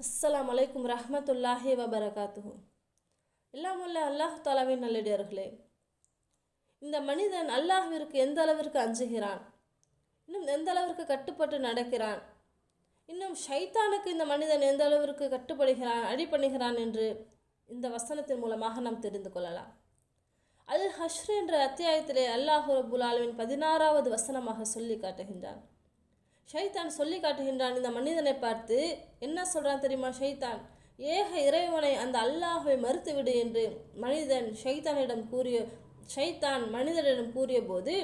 அஸ்லாம் அலைக்கும் ரஹமத்துல்லாஹி வபரகாத்துஹு. எல்லாம் உள்ள அல்லாஹ் தாலாவின் நல்லடியார்களே இந்த மனிதன் அல்லாஹ்விற்கு எந்த அளவிற்கு அஞ்சுகிறான் இன்னும் எந்த அளவிற்கு கட்டுப்பட்டு நடக்கிறான் இன்னும் ஷைத்தானுக்கு இந்த மனிதன் எந்த அளவிற்கு கட்டுப்படுகிறான் அடிபணிகிறான் என்று இந்த வசனத்தின் மூலமாக நாம் தெரிந்து கொள்ளலாம். அல் ஹஷ்ர் என்ற அத்தியாயத்திலே அல்லாஹு ரபுல் ஆலமின் பதினாறாவது வசனமாக சொல்லி காட்டுகின்றான். ஷைத்தான் சொல்லி காட்டுகின்றான். இந்த மனிதனை பார்த்து என்ன சொல்கிறான் தெரியுமா ஷைத்தான்? ஏக இறைவனை அந்த அல்லாஹை மறுத்துவிடு என்று மனிதன் ஷைத்தானிடம் கூறிய ஷைத்தான் மனிதனிடம் கூறிய போது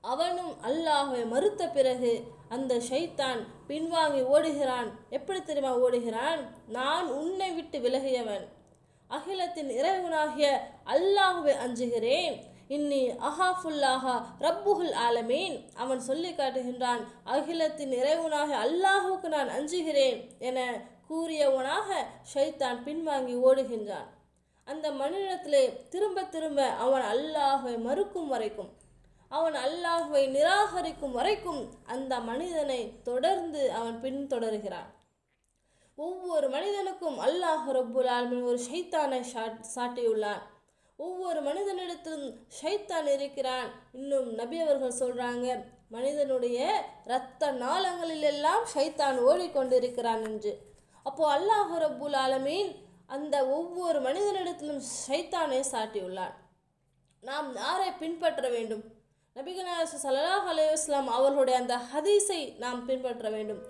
அவனும் அல்லாஹை மறுத்த பிறகு அந்த ஷைத்தான் பின்வாங்கி ஓடுகிறான். எப்படி தெரியுமா ஓடுகிறான்? நான் உன்னை விட்டு விலகியவன். அகிலத்தின் இறைவனாகிய அல்லாஹுவை அஞ்சுகிறேன். இன்னி அஹாஃபுல்லாஹா ரப்புஹுல் ஆலமீன். அவன் சொல்லி காட்டுகின்றான் அகிலத்தின் இறைவனாக அல்லாஹுக்கு நான் அஞ்சுகிறேன் என கூறியவனாக ஷைத்தான் பின்வாங்கி ஓடுகின்றான். அந்த மனிதத்திலே திரும்ப திரும்ப அவன் அல்லாஹை மறுக்கும் வரைக்கும் அவன் அல்லாஹுவை நிராகரிக்கும் வரைக்கும் அந்த மனிதனை தொடர்ந்து அவன் பின்தொடர்கிறான். ஒவ்வொரு மனிதனுக்கும் அல்லாஹ் ரப்புல் ஆலமின் ஒரு ஷைத்தானை சாட்டியுள்ளான். ஒவ்வொரு மனிதனிடத்திலும் ஷைத்தான் இருக்கிறான். இன்னும் நபி அவர்கள் சொல்றாங்க மனிதனுடைய இரத்த நாளங்களில் எல்லாம் ஷைத்தான் ஓடிக்கொண்டிருக்கிறான் என்று. அப்போ அல்லாஹ் ரபுல் ஆலமீன் அந்த ஒவ்வொரு மனிதனிடத்திலும் ஷைத்தானை சாட்டியுள்ளான். நாம் யாரை பின்பற்ற வேண்டும்? நபிகநாயக சல்லாஹ் அலையுஸ்லாம் அவர்களுடைய அந்த ஹதீஸை நாம் பின்பற்ற வேண்டும்.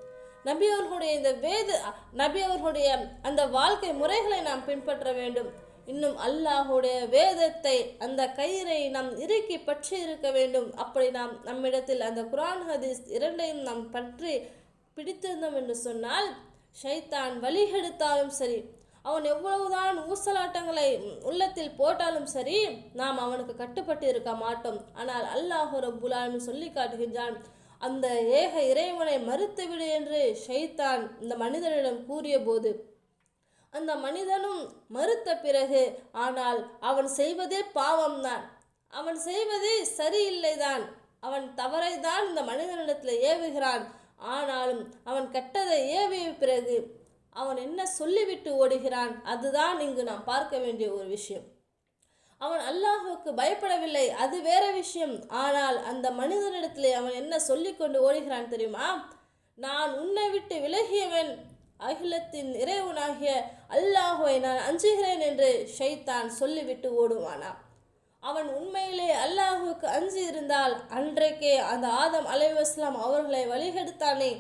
நபி அவர்களுடைய இந்த வேத நபி அவர்களுடைய அந்த வாழ்க்கை முறைகளை நாம் பின்பற்ற வேண்டும். இன்னும் அல்லாஹுடைய வேதத்தை அந்த கயிறை நாம் இறுக்கி பற்றி இருக்க வேண்டும். அப்படி நாம் நம்மிடத்தில் அந்த குரான் ஹதீஸ் இரண்டையும் நாம் பற்றி பிடித்திருந்தோம் என்று சொன்னால் ஷைத்தான் வழிகெடுத்தாலும் சரி அவன் எவ்வளவுதான் ஊசலாட்டங்களை உள்ளத்தில் போட்டாலும் சரி நாம் அவனுக்கு கட்டுப்பட்டு இருக்க மாட்டோம். ஆனால் அல்லாஹு ரப்புலான்னு சொல்லி காட்டுகின்றான் அந்த ஏக இறைவனை மறுத்துவிடு என்று ஷைத்தான் இந்த மனிதனிடம் கூறிய போது அந்த மனிதனும் மறுத்த பிறகு ஆனால் அவன் செய்வதே பாவம்தான். அவன் செய்வதே சரியில்லைதான். அவன் தவறை தான் இந்த மனிதனிடத்தில் ஏவுகிறான். ஆனாலும் அவன் கெட்டதை ஏவிய பிறகு அவன் என்ன சொல்லிவிட்டு ஓடுகிறான்? அதுதான் இங்கு நாம் பார்க்க வேண்டிய ஒரு விஷயம். அவன் அல்லாஹுக்கு பயப்படவில்லை. அது வேற விஷயம். ஆனால் அந்த மனிதனிடத்திலே அவன் என்ன சொல்லிக்கொண்டு ஓடுகிறான் தெரியுமா? நான் உன்னை விட்டு விலகியவன். அகிலத்தின் இறைவனாகிய அல்லாஹுவை நான் அஞ்சுகிறேன் என்று ஷைத்தான் சொல்லிவிட்டு ஓடுவானா? அவன் உண்மையிலே அல்லாஹுக்கு அஞ்சு இருந்தால் அன்றைக்கே அந்த ஆதம் அலைவாஸ்லாம் அவர்களை வழிகெடுத்தானே.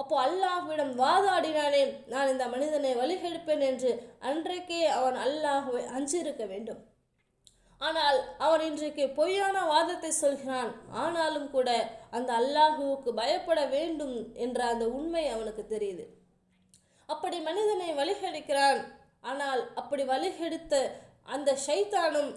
அப்போ அல்லாஹுவிடம் வாதாடினானே நான் இந்த மனிதனை வழிகெடுப்பேன் என்று அன்றைக்கே அவன் அல்லாஹுவை அஞ்சிருக்க வேண்டும். ஆனால் அவன் இன்றைக்கு பொய்யான வாதத்தை சொல்கிறான். ஆனாலும் கூட அந்த அல்லாஹுவுக்கு பயப்பட வேண்டும் என்ற அந்த உண்மை அவனுக்கு தெரியுது. அப்படி மனிதனை வழிகெடுக்கிறான். ஆனால் அப்படி வழிகெடுத்த அந்த ஷைத்தானும்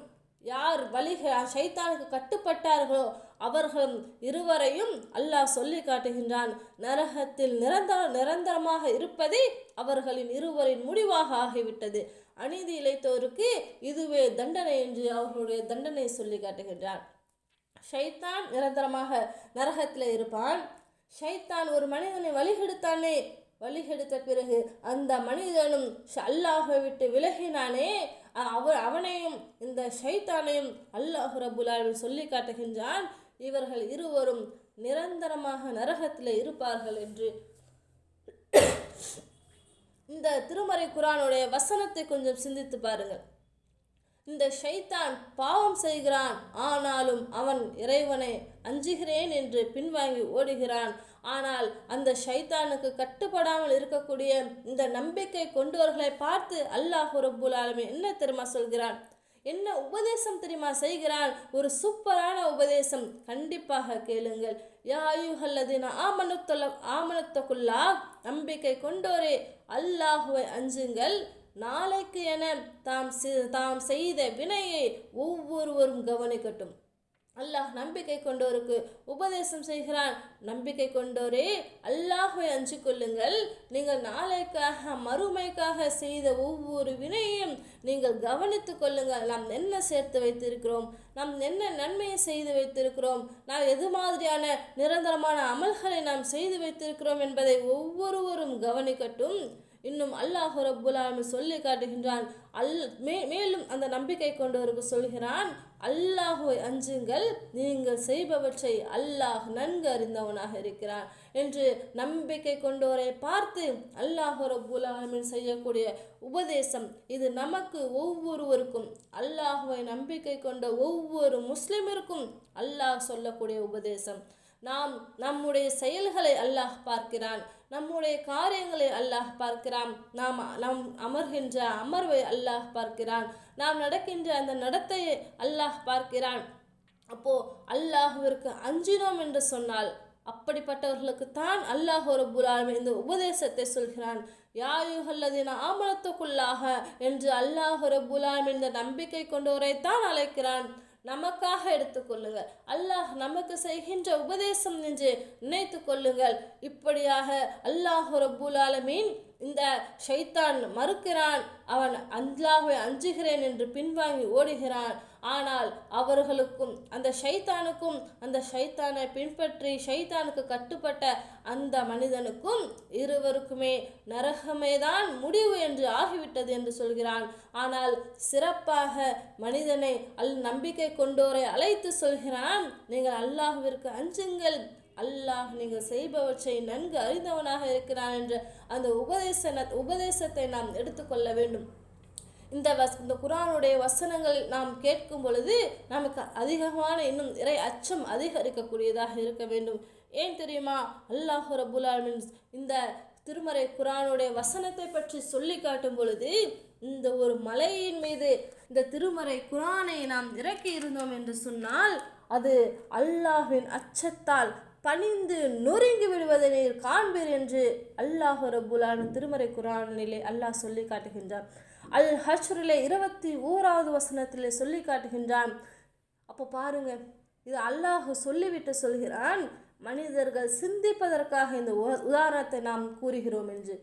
யார் வழிக ஷைத்தானுக்கு கட்டுப்பட்டார்களோ அவர்களும் இருவரையும் அல்லாஹ் சொல்லி காட்டுகின்றான். நரகத்தில் நிரந்தர நிரந்தரமாக இருப்பதே அவர்களின் இருவரின் முடிவாக ஆகிவிட்டது. அநீதி இழைத்தோருக்கு இதுவே தண்டனை என்று அவர்களுடைய தண்டனை சொல்லி காட்டுகின்றான். ஷைத்தான் நிரந்தரமாக நரகத்தில் இருப்பான். ஷைத்தான் ஒரு மனிதனை வழிகெடுத்தானே வழிகெடுத்த பிறகு அந்த மனிதனும் அல்லாஹை விட்டு விலகினானே. அவர் அவனையும் இந்த ஷைத்தானையும் அல்லாஹு ரபுல்லாவின் சொல்லி காட்டுகின்றான். இவர்கள் இருவரும் நிரந்தரமாக நரகத்தில் இருப்பார்கள் என்று. இந்த திருமறை குரானுடைய வசனத்தை கொஞ்சம் சிந்தித்து பாருங்கள். இந்த ஷைத்தான் பாவம் செய்கிறான் ஆனாலும் அவன் இறைவனை அஞ்சுகிறேன் என்று பின்வாங்கி ஓடுகிறான். ஆனால் அந்த ஷைத்தானுக்கு கட்டுப்படாமல் இருக்கக்கூடிய இந்த நம்பிக்கை கொண்டவர்களை பார்த்து அல்லாஹ் ரபுல் ஆலமி என்ன தெரியுமா சொல்கிறான்? என்ன உபதேசம் தெரியுமா செய்கிறான்? ஒரு சூப்பரான உபதேசம். கண்டிப்பாக கேளுங்கள். யாயுஹல்லதின ஆமனத்தொல்ல ஆமனத்தக்குள்ளா நம்பிக்கை கொண்டோரே அல்லாஹுவை அஞ்சுங்கள். நாளைக்கு என தாம் தாம் செய்த வினையை ஒவ்வொருவரும் கவனிக்கட்டும். அல்லாஹ் நம்பிக்கை கொண்டோருக்கு உபதேசம் செய்கிறான். நம்பிக்கை கொண்டோரே அல்லாஹை அஞ்சு கொள்ளுங்கள். நீங்கள் நாளைக்காக மறுமைக்காக செய்த ஒவ்வொரு வினையும் நீங்கள் கவனித்து கொள்ளுங்கள். நாம் என்ன சேர்த்து வைத்திருக்கிறோம்? நாம் என்ன நன்மையை செய்து வைத்திருக்கிறோம்? நாம் எது மாதிரியான நிரந்தரமான அமல்களை நாம் செய்து வைத்திருக்கிறோம் என்பதை ஒவ்வொருவரும் கவனிக்கட்டும். இன்னும் அல்லாஹ் ரப்புல் சொல்லி காட்டுகின்றான். அல் மே மேலும் அந்த நம்பிக்கை கொண்டவருக்கு சொல்கிறான் அல்லாஹுவை அஞ்சுங்கள் நீங்கள் செய்பவற்றை அல்லாஹ் நன்கு அறிந்தவனாக இருக்கிறான். என்று நம்பிக்கை கொண்டோரை பார்த்து அல்லாஹு ரப்புல் செய்யக்கூடிய உபதேசம் இது நமக்கு ஒவ்வொருவருக்கும் அல்லாஹுவை நம்பிக்கை கொண்ட ஒவ்வொரு முஸ்லிமிற்கும் அல்லாஹ் சொல்லக்கூடிய உபதேசம். நாம் நம்முடைய செயல்களை அல்லாஹ் பார்க்கிறான். நம்முடைய காரியங்களை அல்லாஹ் பார்க்கிறான். நாம் நாம் அமர்கின்ற அமர்வை அல்லாஹ் பார்க்கிறான். நாம் நடக்கின்ற அந்த நடத்தையை அல்லாஹ் பார்க்கிறான். அப்போ அல்லாஹுவிற்கு அஞ்சினோம் என்று சொன்னால் அப்படிப்பட்டவர்களுக்கு தான் அல்லாஹ் ஒரு புலால் இந்த உபதேசத்தை சொல்கிறான். யாயுகல்லதின ஆமனத்துக்குள்ளாக என்று அல்லாஹ் ஒரு புலால் இந்த நம்பிக்கை கொண்டோரை தான் அழைக்கிறான். நமக்காக எடுத்துக்கொள்ளுங்கள் அல்லாஹ் நமக்கு செய்கின்ற உபதேசம் என்று நினைத்து கொள்ளுங்கள். இப்படியாக அல்லாஹ் ரபுல் ஆலமீன் இந்த ஷைத்தான் மறுக்கிறான் அவன் அஞ்சாகவே அஞ்சுகிறேன் என்று பின்வாங்கி ஓடுகிறான். ஆனால் அவர்களுக்கும் அந்த ஷைத்தானுக்கும் அந்த ஷைத்தானை பின்பற்றி ஷைத்தானுக்கு கட்டுப்பட்ட அந்த மனிதனுக்கும் இருவருக்குமே நரகமே தான் முடிவு என்று ஆகிவிட்டது என்று சொல்கிறான். ஆனால் சிறப்பாக மனிதனை அல் நம்பிக்கை கொண்டோரை அழைத்து சொல்கிறான் நீங்கள் அல்லாஹுவிற்கு அஞ்சுங்கள் அல்லாஹ் நீங்கள் செய்பவற்றை நன்கு அறிந்தவனாக இருக்கிறான் என்ற அந்த உபதேச உபதேசத்தை நாம் எடுத்துக்கொள்ள வேண்டும். இந்த வஸ் இந்த குரானுடைய வசனங்கள் நாம் கேட்கும் பொழுது நமக்கு அதிகமான இன்னும் இறை அச்சம் அதிகரிக்கக்கூடியதாக இருக்க வேண்டும். ஏன் தெரியுமா? அல்லாஹ் ரபுல் இந்த திருமறை குரானுடைய வசனத்தை பற்றி சொல்லி காட்டும் பொழுது இந்த ஒரு மலையின் மீது இந்த திருமறை குரானை நாம் இறக்கி இருந்தோம் என்று சொன்னால் அது அல்லாஹின் அச்சத்தால் பணிந்து நொறுங்கி விடுவதை நீர் காண்பீர் என்று அல்லாஹ் ரபுல்லான் திருமறை குரானிலே அல்லாஹ் சொல்லி காட்டுகின்றான். அல் ஹஷ்ரிலே இருபத்தி ஓராவது வசனத்திலே சொல்லி காட்டுகின்றான். அப்போ பாருங்க இது அல்லாஹ் சொல்லிவிட்டு சொல்கிறான் மனிதர்கள் சிந்திப்பதற்காக இந்த உ- உதாரணத்தை நாம் கூறுகிறோம் என்று.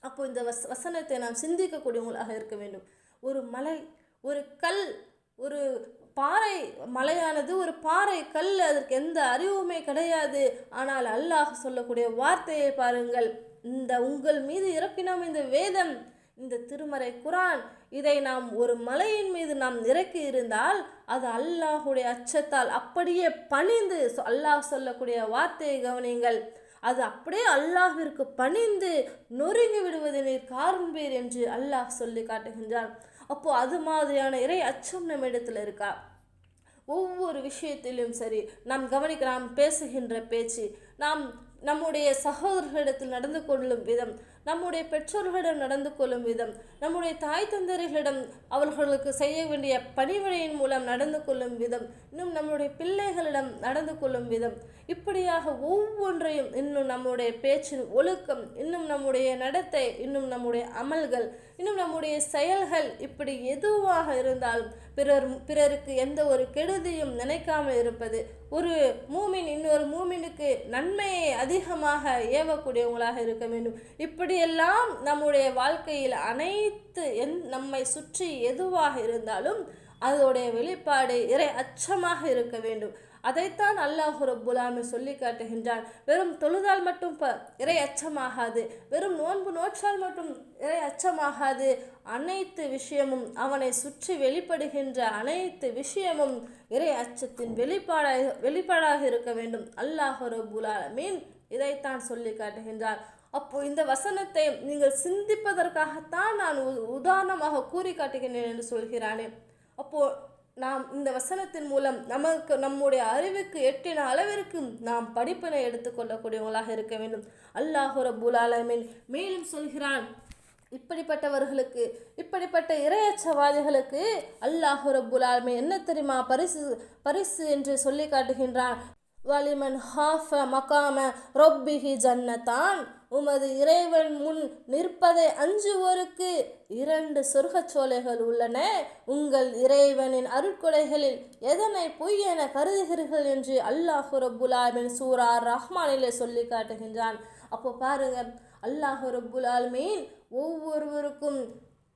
அப்போ இந்த வஸ் வசனத்தை நாம் சிந்திக்கக்கூடியவங்களாக இருக்க வேண்டும். ஒரு மலை ஒரு கல் ஒரு பாறை மலையானது ஒரு பாறை கல் அதற்கு எந்த அறிவுமே கிடையாது. ஆனால் அல்லாஹ் சொல்லக்கூடிய வார்த்தையை பாருங்கள். இந்த உங்கள் மீது இறக்கினோம் இந்த வேதம் இந்த திருமறை குரான். இதை நாம் ஒரு மலையின் மீது நாம் இறக்கி இருந்தால் அது அல்லாஹுடைய அச்சத்தால் அப்படியே பணிந்து அல்லாஹ் சொல்லக்கூடிய வார்த்தையை கவனியுங்கள். அது அப்படியே அல்லாஹிற்கு பணிந்து நொறுங்கி விடுவதை நீர் காண்பீர் என்று அல்லாஹ் சொல்லி காட்டுகின்றான். அப்போது அது மாதிரியான இறை அச்சம் நம்ம இடத்துல இருக்கா? ஒவ்வொரு விஷயத்திலும் சரி நாம் கவனிக்க நாம் பேசுகின்ற பேச்சு நாம் நம்முடைய சகோதரர்களிடத்தில் நடந்து கொள்ளும் விதம் நம்முடைய பெற்றோர்களிடம் நடந்து கொள்ளும் விதம் நம்முடைய தாய் தந்தரிகளிடம் அவர்களுக்கு செய்ய வேண்டிய பணிவிடையின் மூலம் நடந்து கொள்ளும் விதம் இன்னும் நம்முடைய பிள்ளைகளிடம் நடந்து கொள்ளும் விதம். இப்படியாக ஒவ்வொன்றையும் இன்னும் நம்முடைய பேச்சின் ஒழுக்கம் இன்னும் நம்முடைய நடத்தை இன்னும் நம்முடைய அமல்கள் இன்னும் நம்முடைய செயல்கள் இப்படி எதுவாக இருந்தாலும் பிறர் பிறருக்கு எந்த ஒரு கெடுதியும் நினைக்காமல் இருப்பது. ஒரு மூமின் இன்னொரு மூமினுக்கு நன்மையை அதிகமாக ஏவக்கூடியவங்களாக இருக்க வேண்டும். இப்படியெல்லாம் நம்முடைய வாழ்க்கையில் அனைத்து எந் நம்மை சுற்றி எதுவாக இருந்தாலும் அதோடைய வெளிப்பாடு இறை அச்சமாக இருக்க வேண்டும். அதைத்தான் அல்லாஹ் ரப்புல் சொல்லி காட்டுகின்றான். வெறும் தொழுதால் மட்டும் ப இறை அச்சமாகாது. வெறும் நோன்பு நோற்றால் மட்டும் இறை அச்சமாகாது. அனைத்து விஷயமும் அவனை சுற்றி வெளிப்படுகின்ற அனைத்து விஷயமும் இறை அச்சத்தின் வெளிப்பாடாக வெளிப்பாடாக இருக்க வேண்டும். அல்லாஹ் ரப்புல் மீன் இதைத்தான் சொல்லி காட்டுகின்றார். அப்போ இந்த வசனத்தை நீங்கள் சிந்திப்பதற்காகத்தான் நான் உ- உதாரணமாக கூறி காட்டுகின்றேன் என்று சொல்கிறானே. அப்போ நாம் இந்த வசனத்தின் மூலம் நமக்கு நம்முடைய அறிவுக்கு எட்டின அளவிற்கு நாம் படிப்பினை எடுத்துக்கொள்ளக்கூடியவங்களாக இருக்க வேண்டும். அல்லாஹுர ரப்புல் மேலும் சொல்கிறான் இப்படிப்பட்டவர்களுக்கு இப்படிப்பட்ட இரையச்சவாதிகளுக்கு அல்லாஹு ரப்புல் என்ன தெரியுமா பரிசு பரிசு என்று சொல்லி காட்டுகின்றான். வலிமன் ஹாஃப மகாம ரொப்பிஹி ஜன்னதான் உமது இறைவன் முன் நிற்பதை அஞ்சுவோருக்கு இரண்டு சொர்க்கச் சோலைகள் உள்ளன. உங்கள் இறைவனின் அருட்கொடைகளில் எதனை பொய் என கருதுகிறீர்கள் என்று அல்லாஹு ரப்புல் சூரார் சூரா ரஹ்மானிலே சொல்லி காட்டுகின்றான். அப்போ பாருங்க அல்லாஹு ரப்புல் ஒவ்வொருவருக்கும்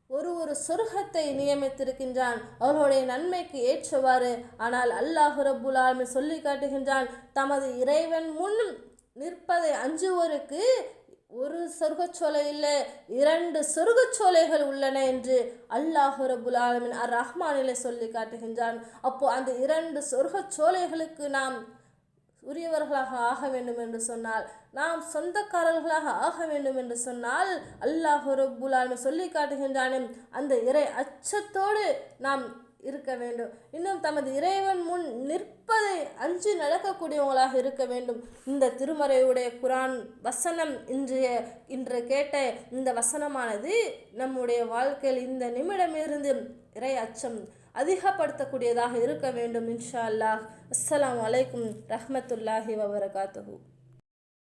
ஒரு ஒரு சொர்க்கத்தை நியமித்திருக்கின்றான். அவர்களுடைய நன்மைக்கு ஏற்றவாறு ஆனால் அல்லாஹு ரப்புல் சொல்லி காட்டுகின்றான் தமது இறைவன் முன் நிற்பதை அஞ்சுவோருக்கு ஒரு சொர்க்கச்சோலை இல்லை இரண்டு சொர்க்கச்சோலைகள் உள்ளன என்று அல்லாஹ் ரபுல் ஆலமின் அர் ரஹ்மானிலே சொல்லி காட்டுகின்றான். அப்போ அந்த இரண்டு சொர்க்கச்சோலைகளுக்கு நாம் உரியவர்களாக ஆக வேண்டும் என்று சொன்னால் நாம் சொந்தக்காரர்களாக ஆக வேண்டும் என்று சொன்னால் அல்லாஹ் ரபுல் ஆலமின் சொல்லி காட்டுகின்றானே அந்த இறை அச்சத்தோடு நாம் இருக்க வேண்டும். இன்னும் தமது இறைவன் முன் நிற்பதை அஞ்சு நடக்கக்கூடியவங்களாக இருக்க வேண்டும். இந்த திருமறையுடைய குரான் வசனம் இன்றைய இன்று கேட்ட இந்த வசனமானது நம்முடைய வாழ்க்கையில் இந்த நிமிடமிருந்து இறை அச்சம் அதிகப்படுத்தக்கூடியதாக இருக்க வேண்டும் இன்ஷா அல்லாஹ். அஸ்லாம் அலைக்கும் ரஹமத்துல்லாஹி வபரகாத்துஹு.